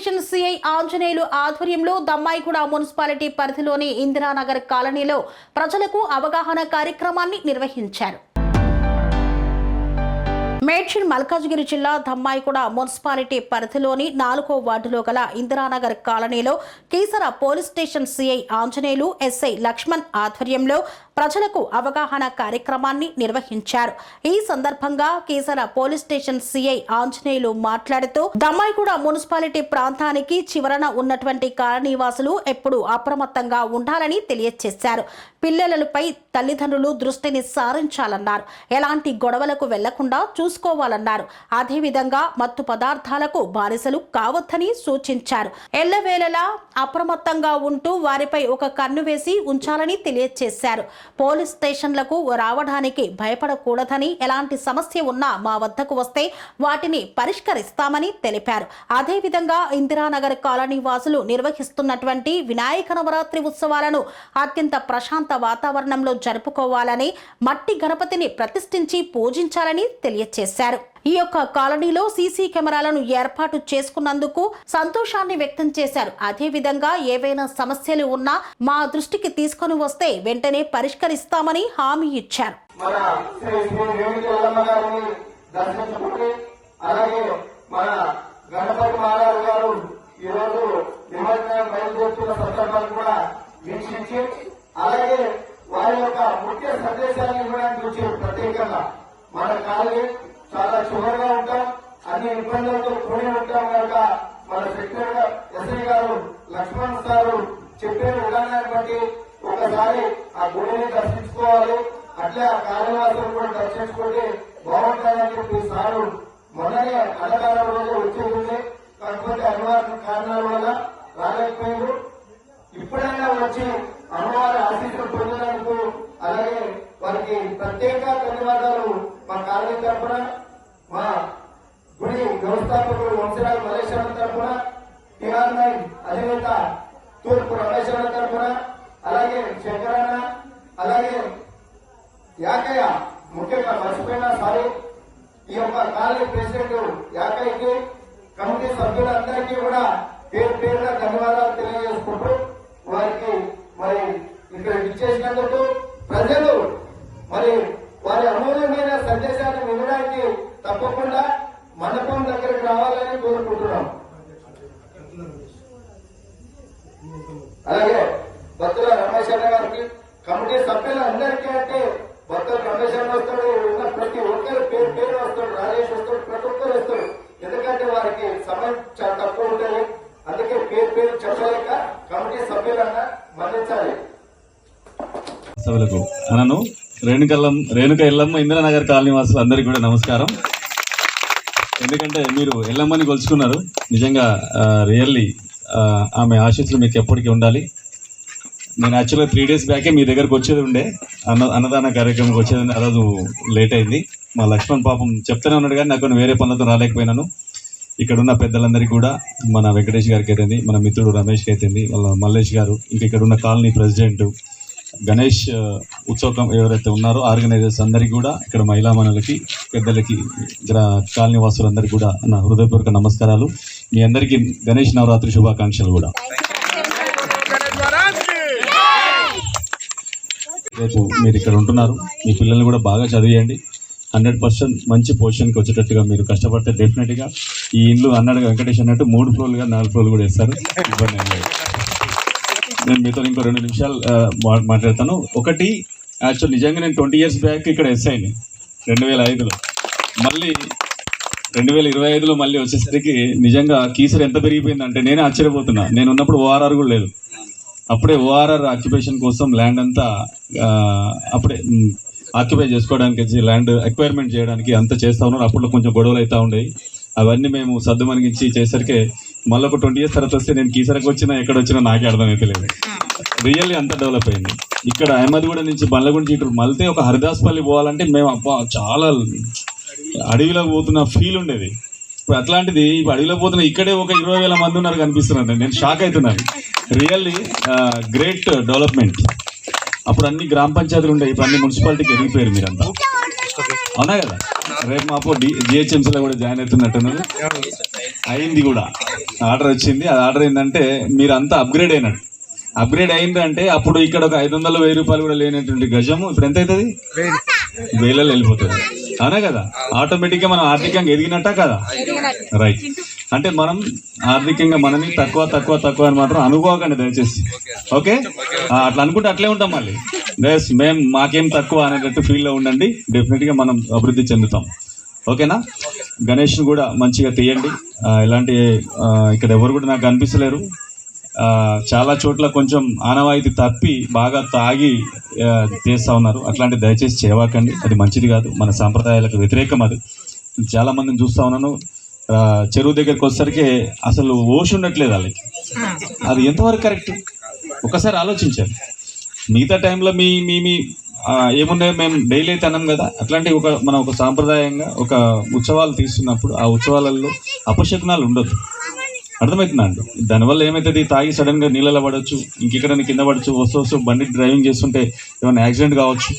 Station CI Anjaneyulu ఆధ్వర్యంలో Dammaiguda municipality పరిధిలోని ఇందిరానగర్ కాలనీలో ప్రజలకు అవగాహన కార్యక్రమాన్ని నిర్వహించారు. మేడ్చల్ మల్కాజ్గిరి జిల్లా ధమ్మాయిగూడ మున్సిపాలిటీ పరిధిలోని నాలుగో వార్డులో గల ఇందిరానగర్ కాలనీలో Keesara police station CI Anjaneyulu SI Lakshman ఆధ్వర్యంలో ప్రజలకు అవగాహన కార్యక్రమాన్ని నిర్వహించారు. ఈ సందర్భంగా Keesara police station CI Anjaneyulu మాట్లాడుతూ దమ్మాయిగూడ మున్సిపాలిటీ ప్రాంతానికి చివరన ఉన్నటువంటి కాలనీవాసులు ఎప్పుడూ అప్రమత్తంగా ఉండాలని తెలియజేశారు. పిల్లలపై తల్లిదండ్రులు దృష్టిని సారించాలన్నారు. ఎలాంటి గొడవలకు వెళ్ళకుండా చూసుకోవాలన్నారు. అదేవిధంగా మత్తు పదార్థాలకు బానిసలు కావద్దని సూచించారు. ఎల్లవేళలా అప్రమత్తంగా ఉంటూ వారిపై ఒక కన్ను వేసి ఉంచాలని తెలియజేశారు పోలీస్ స్టేషన్లకు రావడానికి భయపడకూడదని ఎలాంటి సమస్య ఉన్నా మా వద్దకు వస్తే వాటిని పరిష్కరిస్తామని తెలిపారు. అదేవిధంగా ఇందిరానగర్ కాలనీ వాసులు నిర్వహిస్తున్నటువంటి వినాయక నవరాత్రి ఉత్సవాలను అత్యంత ప్రశాంత వాతావరణంలో జరుపుకోవాలని మట్టి గణపతిని ప్రతిష్ఠించి పూజించాలని తెలియచేశారు. ఈ యొక్క కాలనీలో సీసీ కెమెరాలను ఏర్పాటు చేసుకున్నందుకు సంతోషాన్ని వ్యక్తం చేశారు. అదేవిధంగా ఏవైనా సమస్యలు ఉన్నా మా దృష్టికి తీసుకొని వస్తే వెంటనే పరిష్కరిస్తామని హామీ ఇచ్చారు. గణపతి గారు సందర్భాన్ని కూడా వీక్షించి అలాగే వారి యొక్క ముఖ్య సందేశాన్ని ఇవ్వడానికి వచ్చారు ప్రత్యేకంగా మన కాలనీ చాలా చివరిగా ఉంటాం. అన్ని ఇబ్బందులతో కూడి ఉంటాం కనుక మన సెక్రటరీ ఎస్ఐ గారు లక్ష్మణ్ సారు చెప్పిన విధానాన్ని బట్టి ఒకసారి ఆ గుడిని దర్శించుకోవాలి. అట్లే ఆ కార్యవాసులు కూడా దర్శించుకుంటే బాగుంటుందని చెప్పి సారు మొన్ననే అన్నదానం రోజు వచ్చేది కాకపోతే అనివార్య కారణాల వల్ల రాలేకపోయారు. ఇప్పుడైనా వచ్చి అమ్మవారి ఆశీస్సులు పొందినందుకు అలాగే వారికి ప్రత్యేక ధన్యవాదాలు. మా కాలనీ తరఫున మా గుడి వ్యవస్థాపకుడు వంశరాజు మలేశ్వరం తరఫున టిఆర్ నైన్ అధినేత తూర్పు రమేశ్వరం తరఫున అలాగే శంకరన్న అలాగే యాకయ్య ముఖ్యంగా మర్చిపోయినా సారీ ఈ యొక్క కాలనీ ప్రెసిడెంట్ యాకయ్యకి కమిటీ సభ్యులందరికీ కూడా పేరు పేరుగా ధన్యవాదాలు తెలియజేసుకుంటూ వారికి మరి ఇక్కడ విచ్చేసినందుకు ప్రజలు మరి వారి అమూల్యమైన సందేశాన్ని వినడానికి తప్పకుండా మండపం దగ్గరికి రావాలని కోరుకుంటున్నాం. అలాగే భక్తుల రమేష్ అన్న గారికి కమిటీ సభ్యులందరికీ అంటే భక్తుల రమేష్ అన్న వస్తాడు ఉన్న ప్రతి ఒక్కరు పేరు పేరు వస్తాడు రాజేష్ వస్తాడు ప్రతి ఒక్కరు వస్తాడు ఎందుకంటే వారికి సమయం చాలా తక్కువ ఉంటుంది. అందుకే పేరు పేరు చెప్పలేక కమిటీ సభ్యులన్నా మరణించాలి. సభలకు అనను రేణుకల్లం రేణుక ఎల్లమ్మ ఇందిరానగర్ కాలనీ వాసులు అందరికీ కూడా నమస్కారం. ఎందుకంటే మీరు ఎల్లమ్మని కొలుచుకున్నారు. నిజంగా రియల్లీ ఆమె ఆశీస్సులు మీకు ఎప్పటికీ ఉండాలి. నేను యాక్చువల్గా త్రీ డేస్ బ్యాకే మీ దగ్గరకు వచ్చేది ఉండే. అన్న అన్నదాన కార్యక్రమంకి వచ్చేది ఉండే. ఆ రోజు లేట్ అయింది. మా లక్ష్మణ్ పాపం చెప్తూనే ఉన్నాడు కానీ నాకు వేరే పనులతో రాలేకపోయినాను. ఇక్కడ ఉన్న పెద్దలందరికీ కూడా మన వెంకటేష్ గారికి అయితేంది మన మిత్రుడు రమేష్కి అయితేంది వాళ్ళ మల్లేష్ గారు ఇంకా ఇక్కడ ఉన్న కాలనీ ప్రెసిడెంట్ గణేష్ ఉత్సవం ఎవరైతే ఉన్నారో ఆర్గనైజర్స్ అందరికీ కూడా ఇక్కడ మహిళా మనులకి పెద్దలకి గ్రా కాలనీ వాసులందరికీ కూడా నా హృదయపూర్వక నమస్కారాలు. మీ అందరికీ గణేష్ నవరాత్రి శుభాకాంక్షలు కూడా. రేపు మీరు ఇక్కడ ఉంటున్నారు మీ పిల్లల్ని కూడా బాగా చదివేయండి. హండ్రెడ్ పర్సెంట్ మంచి పొజిషన్కి వచ్చేటట్టుగా మీరు కష్టపడితే డెఫినెట్గా ఈ ఇల్లు అన్నాడు వెంకటేష్ అన్నట్టు మూడు ఫ్లోర్లుగా నాలుగు ఫ్లోర్లు కూడా వేస్తారు. ఇబ్బంది నేను మీతో ఇంకో రెండు నిమిషాలు మాట్లాడతాను. ఒకటి యాక్చువల్ నిజంగా నేను ట్వంటీ ఇయర్స్ బ్యాక్ ఇక్కడ ఎస్ఐని రెండు వేల ఐదులో. మళ్ళీ రెండు వేల ఇరవై ఐదులో మళ్ళీ వచ్చేసరికి నిజంగా కీసర్ ఎంత పెరిగిపోయిందంటే నేనే ఆశ్చర్యపోతున్నా. నేను ఉన్నప్పుడు ఓఆర్ఆర్ కూడా లేదు. అప్పుడే ఓఆర్ఆర్ ఆక్యుపేషన్ కోసం ల్యాండ్ అంతా అప్పుడే ఆక్యుపై చేసుకోవడానికి ల్యాండ్ ఎక్వైర్మెంట్ చేయడానికి అంత చేస్తా ఉన్నారు. అప్పుడు కొంచెం గొడవలు అవుతూ ఉండేవి. అవన్నీ మేము సర్దు మనిగించి చేసరికి మళ్ళీ ఒక ట్వంటీ ఇయర్స్ తర్వాత వస్తే నేను కీసరకు వచ్చినా ఎక్కడ వచ్చినా నాకే అర్థమైతే లేదు. రియల్లీ అంత డెవలప్ అయింది. ఇక్కడ అహ్మద్గూడ నుంచి బండ్లగుండి ఇటు మళ్ళీ ఒక హరిదాస్పల్లి పోవాలంటే మేము అబ్బా చాలా అడవిలో పోతున్న ఫీల్ ఉండేది. ఇప్పుడు అట్లాంటిది ఇప్పుడు అడవిలో పోతున్న ఇక్కడే ఒక ఇరవై వేల మంది ఉన్నారు కనిపిస్తున్నారు. నేను షాక్ అవుతున్నాను. రియల్లీ గ్రేట్ డెవలప్మెంట్ అప్పుడు అన్ని గ్రామ పంచాయతీలు ఉండే ఇప్పుడు అన్ని మున్సిపాలిటీకి ఎదిగిపోయారు మీరంతా. అవునా కదా? రేపు మాపు జిహెచ్ఎంసీలో కూడా జాయిన్ అవుతున్నట్టున్నారు అయింది కూడా. ఆర్డర్ వచ్చింది. అది ఆర్డర్ ఏంటంటే మీరు అంతా అప్గ్రేడ్ అయినట్టు. అప్గ్రేడ్ అయిందంటే అప్పుడు ఇక్కడ ఒక ఐదు వందలు వెయ్యి రూపాయలు కూడా లేనటువంటి గజము ఇప్పుడు ఎంత అవుతుంది? వేలలో వెళ్ళిపోతుంది. అవునా కదా? ఆటోమేటిక్గా మనం ఆర్థికంగా ఎదిగినట్ట కదా? రైట్ అంటే మనం ఆర్థికంగా మనని తక్కువ తక్కువ తక్కువ అని మాత్రం అనుకోకండి దయచేసి. ఓకే? అట్లా అనుకుంటే అట్లే ఉంటాం మళ్ళీ. దయస్ మేము మాకేం తక్కువ అనేటట్టు ఫీల్లో ఉండండి. డెఫినెట్గా మనం అభివృద్ధి చెందుతాం. ఓకేనా? గణేష్ని కూడా మంచిగా తీయండి. ఇలాంటి ఇక్కడ ఎవరు కూడా నాకు అనిపించలేరు చాలా చోట్ల కొంచెం ఆనవాయితీ తప్పి బాగా తాగి చేస్తూ చేస్తా ఉన్నారు. అట్లాంటి దయచేసి చేయవాకండి. అది మంచిది కాదు. మన సాంప్రదాయాలకు వ్యతిరేకం అది. చాలా మందిని చూస్తా ఉన్నాను. చెరువు దగ్గరికి వచ్చేసరికి అసలు ఓష్ ఉండట్లేదు వాళ్ళకి. అది ఎంతవరకు కరెక్ట్? ఒకసారి ఆలోచించాలి మిగతా టైంలో మీ మీ మీ ఏమున్నాయో మేము డైలీ అయితే అన్నాం కదా? అట్లాంటి ఒక మనం ఒక సాంప్రదాయంగా ఒక ఉత్సవాలు తీస్తున్నప్పుడు ఆ ఉత్సవాలలో అపశకునాలు ఉండదు అర్థమవుతుందా అండి? దానివల్ల ఏమవుతుంది తాగి సడన్గా నీళ్ళలో పడవచ్చు ఇంకెక్కడైనా కింద పడవచ్చు వస్తూ వస్తూ బండి డ్రైవింగ్ చేస్తుంటే ఏమైనా యాక్సిడెంట్ కావచ్చు.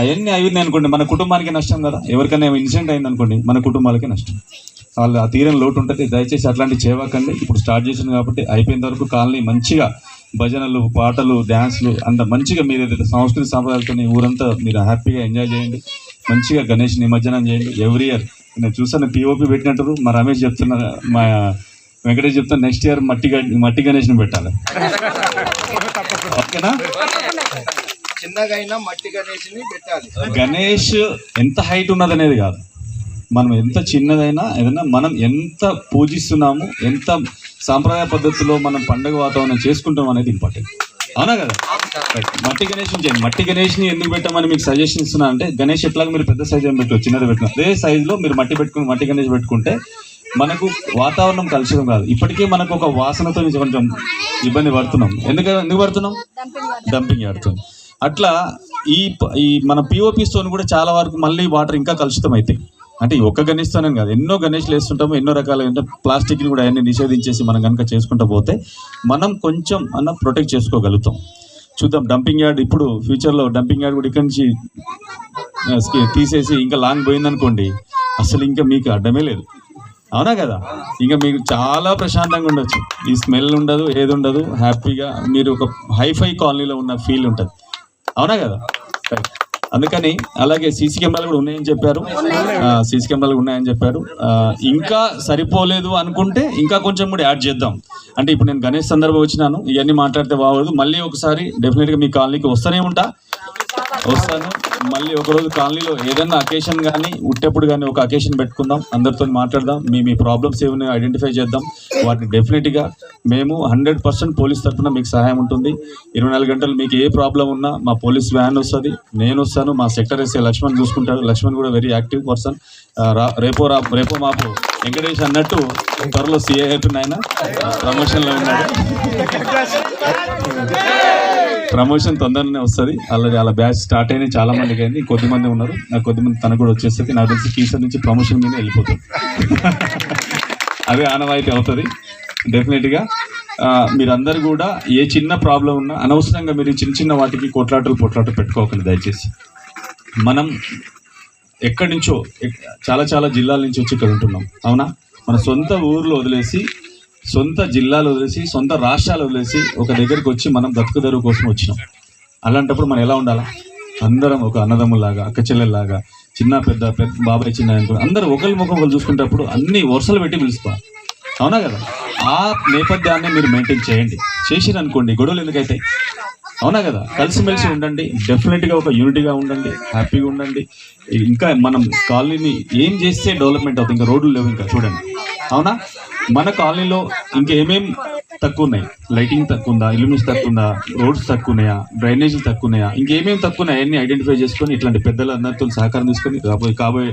అవన్నీ అయింది అనుకోండి మన కుటుంబానికి నష్టం కదా? ఎవరికైనా ఇన్సిడెంట్ అయింది అనుకోండి మన కుటుంబాలకే నష్టం. వాళ్ళు ఆ తీరం లోటు ఉంటుంది. దయచేసి అట్లాంటి చేయవకండి. ఇప్పుడు స్టార్ట్ చేసింది కాబట్టి అయిపోయేంత వరకు కాలనీ మంచిగా భజనలు పాటలు డ్యాన్స్లు అంత మంచిగా మీరు ఏదైతే సంస్కృతి సాంప్రదాయాలతో ఊరంతా మీరు హ్యాపీగా ఎంజాయ్ చేయండి. మంచిగా గణేష్ నిమజ్జనం చేయండి. ఎవ్రీ ఇయర్ నేను చూసాను పిఓపి పెట్టినట్టు మా రమేష్ చెప్తున్నా మా వెంకటేష్ చెప్తాను నెక్స్ట్ ఇయర్ మట్టి మట్టి గణేష్ని పెట్టాలి. ఓకేనా? చిన్నగా అయినా మట్టి గణేష్ని పెట్టాలి. గణేష్ ఎంత హైట్ ఉన్నది అనేది కాదు. మనం ఎంత చిన్నదైనా ఏదైనా మనం ఎంత పూజిస్తున్నాము ఎంత సాంప్రదాయ పద్ధతిలో మనం పండుగ వాతావరణం చేసుకుంటాం అనేది ఇంపార్టెంట్ అవునా కదా? మట్టి గణేష్ చేయండి. మట్టి గణేష్ని ఎందుకు పెట్టామని మీకు సజెషన్ ఇస్తున్నా అంటే గణేష్ ఎట్లాగ మీరు పెద్ద సైజ్ ఏం పెట్టు చిన్నది పెట్టిన అదే సైజులో మీరు మట్టి పెట్టుకుని మట్టి గణేష్ పెట్టుకుంటే మనకు వాతావరణం కలుషితం కాదు. ఇప్పటికే మనకు ఒక వాసనతో నుంచి కొంచెం ఇబ్బంది పడుతున్నాం. ఎందుకంటే ఎందుకు పడుతున్నాం? డంపింగ్ ఆడుతుంది అట్లా ఈ ప- ఈ మన పిఓపి స్టోన్ కూడా చాలా వరకు మళ్ళీ వాటర్ ఇంకా కలుషితం అవుతాయి అంటే ఒక్క గణేష్తోనే కాదు ఎన్నో గణేష్లు వేస్తుంటాము ఎన్నో రకాల ప్లాస్టిక్ని కూడా అన్ని నిషేధించేసి మనం కనుక చేసుకుంటూ పోతే మనం కొంచెం అన్న ప్రొటెక్ట్ చేసుకోగలుగుతాం. చూద్దాం డంపింగ్ యార్డ్ ఇప్పుడు ఫ్యూచర్లో డంపింగ్ యార్డ్ కూడా ఇక్కడి నుంచి తీసేసి ఇంకా లాంగ్ పోయిందనుకోండి అసలు ఇంకా మీకు అడ్డమే లేదు. అవునా కదా? ఇంకా మీకు చాలా ప్రశాంతంగా ఉండొచ్చు. ఈ స్మెల్ ఉండదు ఏది ఉండదు హ్యాపీగా మీరు ఒక హైఫై కాలనీలో ఉన్న ఫీల్ ఉంటుంది. అవునా కదా? సరే అందుకని అలాగే సీసీ కెమెరాలు కూడా ఉన్నాయని చెప్పారు. సీసీ కెమెరాలు ఉన్నాయని చెప్పారు. ఇంకా సరిపోలేదు అనుకుంటే ఇంకా కొంచెం కూడా యాడ్ చేద్దాం. అంటే ఇప్పుడు నేను గణేష్ సందర్భం వచ్చినాను. ఇవన్నీ మాట్లాడితే బాగోదు. మళ్ళీ ఒకసారి డెఫినెట్గా మీ కాలనీకి వస్తూనే ఉంటా. వస్తాను. మళ్ళీ ఒకరోజు కాలనీలో ఏదైనా అకేషన్ కానీ ఉట్టేప్పుడు కానీ ఒక అకేషన్ పెట్టుకుందాం. అందరితో మాట్లాడదాం. మీ మీ ప్రాబ్లమ్స్ ఏమైనా ఐడెంటిఫై చేద్దాం. వాటిని డెఫినెట్గా మేము హండ్రెడ్ పర్సెంట్ పోలీస్ తరఫున మీకు సహాయం ఉంటుంది. ఇరవై నాలుగు గంటలు మీకు ఏ ప్రాబ్లం ఉన్నా మా పోలీస్ వ్యాన్ వస్తుంది. నేను వస్తాను. మా సెక్టర్ ఎస్ఏ లక్ష్మణ్ చూసుకుంటాడు. లక్ష్మణ్ కూడా వెరీ యాక్టివ్ పర్సన్ రేపో రా రేపో మాపు. వెంకటేష్ అన్నట్టు త్వరలో సీఏ అవుతున్న ఆయన ప్రమోషన్లో ఉన్నాడు. ప్రమోషన్ తొందరనే వస్తుంది. అలాగే అలా బ్యాచ్ స్టార్ట్ అయిన చాలా మందికి అయింది కొద్ది మంది ఉన్నారు. నాకు కొద్ది మంది తనకు కూడా వచ్చేస్తుంది నాకు తెలిసి కీసర్ నుంచి ప్రమోషన్ మీద వెళ్ళిపోతుంది అదే ఆనవాయితీ అవుతుంది. డెఫినెట్గా మీరందరూ కూడా ఏ చిన్న ప్రాబ్లం ఉన్నా అనవసరంగా మీరు చిన్న చిన్న వాటికి కొట్లాటలు పొట్లాటలు పెట్టుకోకండి దయచేసి. మనం ఎక్కడి నుంచో చాలా చాలా జిల్లాల నుంచి వచ్చి ఇక్కడ ఉంటున్నాం. అవునా? మన సొంత ఊర్లో వదిలేసి సొంత జిల్లాలు వదిలేసి సొంత రాష్ట్రాలు వదిలేసి ఒక దగ్గరికి వచ్చి మనం బతుకుదరువు కోసం వచ్చినాం. అలాంటప్పుడు మనం ఎలా ఉండాలా? అందరం ఒక అన్నదమ్ములాగా అక్క చెల్లెల్లాగా చిన్న పెద్ద పెద్ద బాబాయ్ చిన్న అనుకో అందరూ ఒకరి ముఖం ఒకరు చూసుకునేటప్పుడు అన్ని వరుసలు పెట్టి పిలుస్తాం. అవునా కదా? ఆ నేపథ్యాన్ని మీరు మెయింటైన్ చేయండి. చేసిరు అనుకోండి గొడవలు ఎందుకైతే అవునా కదా? కలిసిమెలిసి ఉండండి డెఫినెట్గా ఒక యూనిటీగా ఉండండి హ్యాపీగా ఉండండి. ఇంకా మనం కాలనీని ఏం చేస్తే డెవలప్మెంట్ అవుతుంది? ఇంకా రోడ్లు లేవు ఇంకా చూడండి. అవునా? మన కాలనీలో ఇంకేమేం తక్కువ ఉన్నాయి లైటింగ్ తక్కువ ఉందా ఇల్యూమిన్స్ తక్కువ ఉందా రోడ్స్ తక్కువ ఉన్నాయా డ్రైనేజీలు తక్కువ ఉన్నాయా ఇంకేమేమి తక్కువ ఉన్నాయి అన్ని ఐడెంటిఫై చేసుకొని ఇట్లాంటి పెద్దలందరితో సహకారం తీసుకొని కాబోయే కాబోయే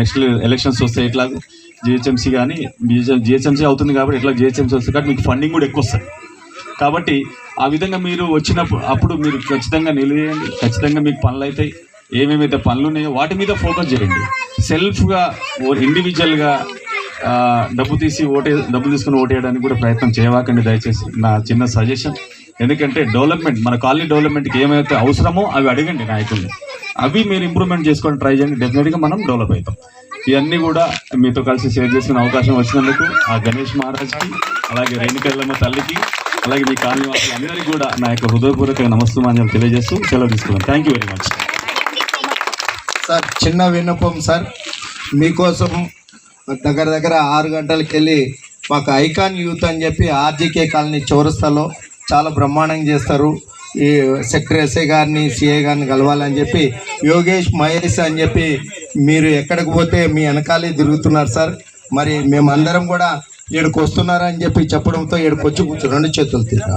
నెక్స్ట్ ఎలక్షన్స్ వస్తే ఎట్లా జిహెచ్ఎంసీ కానీ జిహెచ్ఎంసీ అవుతుంది కాబట్టి ఇట్లా జిహెచ్ఎంసీ వస్తుంది కాబట్టి మీకు ఫండింగ్ కూడా ఎక్కువ వస్తుంది. కాబట్టి ఆ విధంగా మీరు వచ్చినప్పుడు అప్పుడు మీరు ఖచ్చితంగా నిలవేయండి ఖచ్చితంగా మీకు పనులు అవుతాయి. ఏమేమైతే పనులు ఉన్నాయో వాటి మీద ఫోకస్ చేయండి. సెల్ఫ్గా ఇండివిజువల్గా డబ్బు తీసి ఓటే డబ్బు తీసుకుని ఓటేయడానికి కూడా ప్రయత్నం చేయవాకండి దయచేసి. నా చిన్న సజెషన్. ఎందుకంటే డెవలప్మెంట్ మన కాలనీ డెవలప్మెంట్కి ఏమైతే అవసరమో అవి అడగండి నాయకుల్ని. అవి మీరు ఇంప్రూవ్మెంట్ చేసుకొని ట్రై చేయండి. డెఫినెట్గా మనం డెవలప్ అవుతాం. ఇవన్నీ కూడా మీతో కలిసి షేర్ చేసుకునే అవకాశం వచ్చినందుకు ఆ గణేష్ మహారాజ్కి అలాగే రేణుకల్లమ్మ తల్లికి అలాగే మీ కాలనీ వాళ్ళందరికీ కూడా నా యొక్క హృదయపూర్వక నమస్తమాన్యం తెలియజేస్తూ సెలవు తీసుకున్నాను thank you very much sir చిన్న విన్నపం సార్. మీకోసం దగ్గర దగ్గర ఆరు గంటలకు వెళ్ళి మాకు ఐకాన్ యూత్ అని చెప్పి ఆర్జీకే కాలనీ చౌరస్తాలో చాలా బ్రహ్మాండంగా చేస్తారు. ఈ సెక్రటరీ ఎస్ఐ గారిని సిఐ గారిని కలవాలని చెప్పి యోగేష్ మహేష్ అని చెప్పి మీరు ఎక్కడికి పోతే మీ వెనకాలే తిరుగుతున్నారు సార్. మరి మేమందరం కూడా ఇక్కడికి వస్తున్నారని చెప్పి చెప్పడంతో ఇక్కడికి వచ్చి కూర్చో రెండు చేతులు తిరిగా